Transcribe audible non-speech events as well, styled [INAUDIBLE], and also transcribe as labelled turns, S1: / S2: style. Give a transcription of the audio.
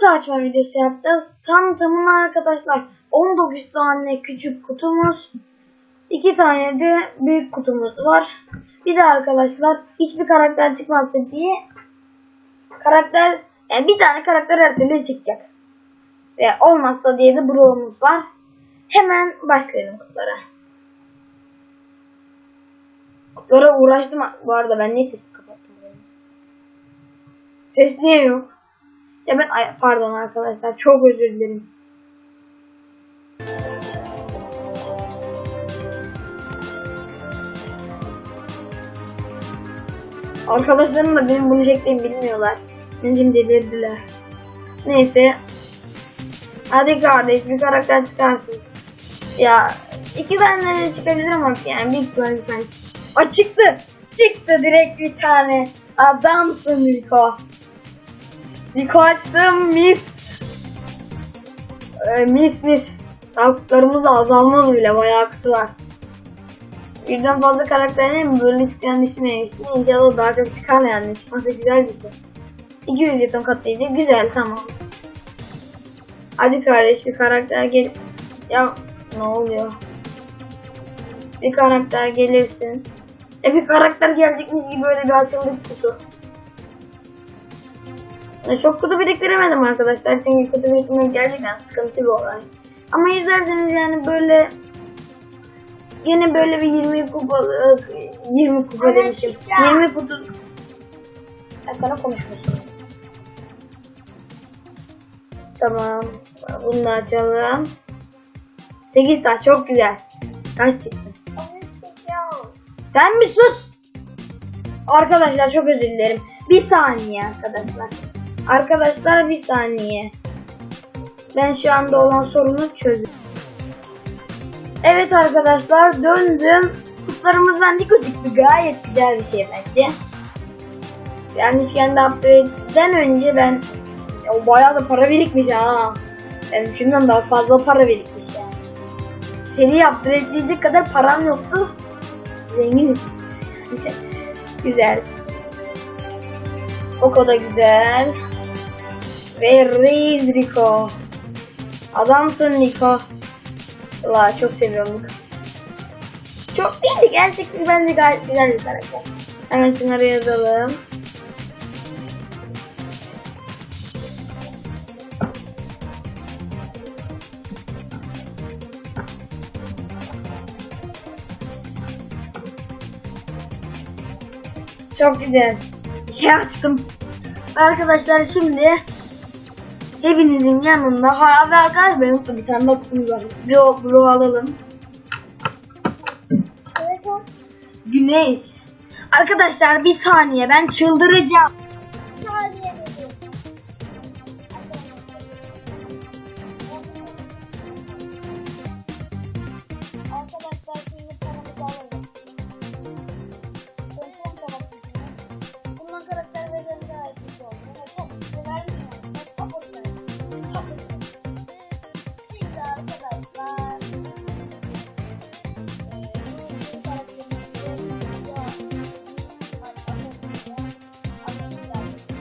S1: kutu açma videosu yapacağız. Tam tamına arkadaşlar 19 tane küçük kutumuz. 2 tane de büyük kutumuz var. Bir de arkadaşlar hiçbir karakter çıkmazsa diye karakter yani bir tane karakter her türlü çıkacak. Ve olmazsa diye de Bro'muz var. Hemen başlayalım kutulara. Kutulara uğraştım bu arada ben niye sesi kapattım? Ses niye yok? Ay, pardon arkadaşlar çok özür dilerim. Arkadaşlarım da benim bunu çektiğimi bilmiyorlar. Benim delirdiler. Neyse. Hadi kardeş bir karakter çıkarsın. Ya iki tane çıkabilir ama yani büyük ihtimalle tane. Aa çıktı. Çıktı direkt bir tane. Adamsın Niko. Niko açtım mis. Ee, mis mis. Tavuklarımız da azalmaz bile bayağı kutu var. Birden fazla karakterin böyle isteyen düşünmemiştim. İnşallah daha çok çıkar yani. Çıkmasa güzel bir şey. 200 yetim katlayıcı güzel tamam. Hadi kardeş bir karakter gel. Ya ne oluyor? Bir karakter gelirsin. E bir karakter gelecekmiş gibi böyle bir açıldık kutu. Çok kutu biriktiremedim arkadaşlar çünkü kutu biriktirmek gerçekten sıkıntı bir olay. Ama izlerseniz yani böyle Yine böyle bir 20 kupa 20 kupa
S2: Ana
S1: demişim.
S2: çıkacak.
S1: 20 kutu sana konuşmuşum. Tamam. Bunu da açalım. 8 daha çok güzel. Kaç çıktı? Sen bir sus. Arkadaşlar çok özür dilerim. Bir saniye arkadaşlar. Arkadaşlar bir saniye. Ben şu anda olan sorunu çözdüm. Evet arkadaşlar döndüm. Kutlarımızdan Niko çıktı. Gayet güzel bir şey bence. Yani kendi upgrade'den önce ben o bayağı da para birikmiş ha. Yani şundan daha fazla para birikmiş yani. Seni upgradeleyecek kadar param yoktu. Zenginiz. [LAUGHS] güzel. O da güzel. Ve Reis Rico. Adamsın Nico. Valla çok seviyorum Nico. Çok değil de gerçekten bence gayet güzel bir karakter. Hemen şunları yazalım. Çok güzel. Şey açtım. Arkadaşlar şimdi hepinizin yanında ha ve arkadaşlar benim de bir tane daha kutumuz. Bir o bloğu alalım. Güneş. Arkadaşlar bir saniye ben çıldıracağım.
S2: Saniye.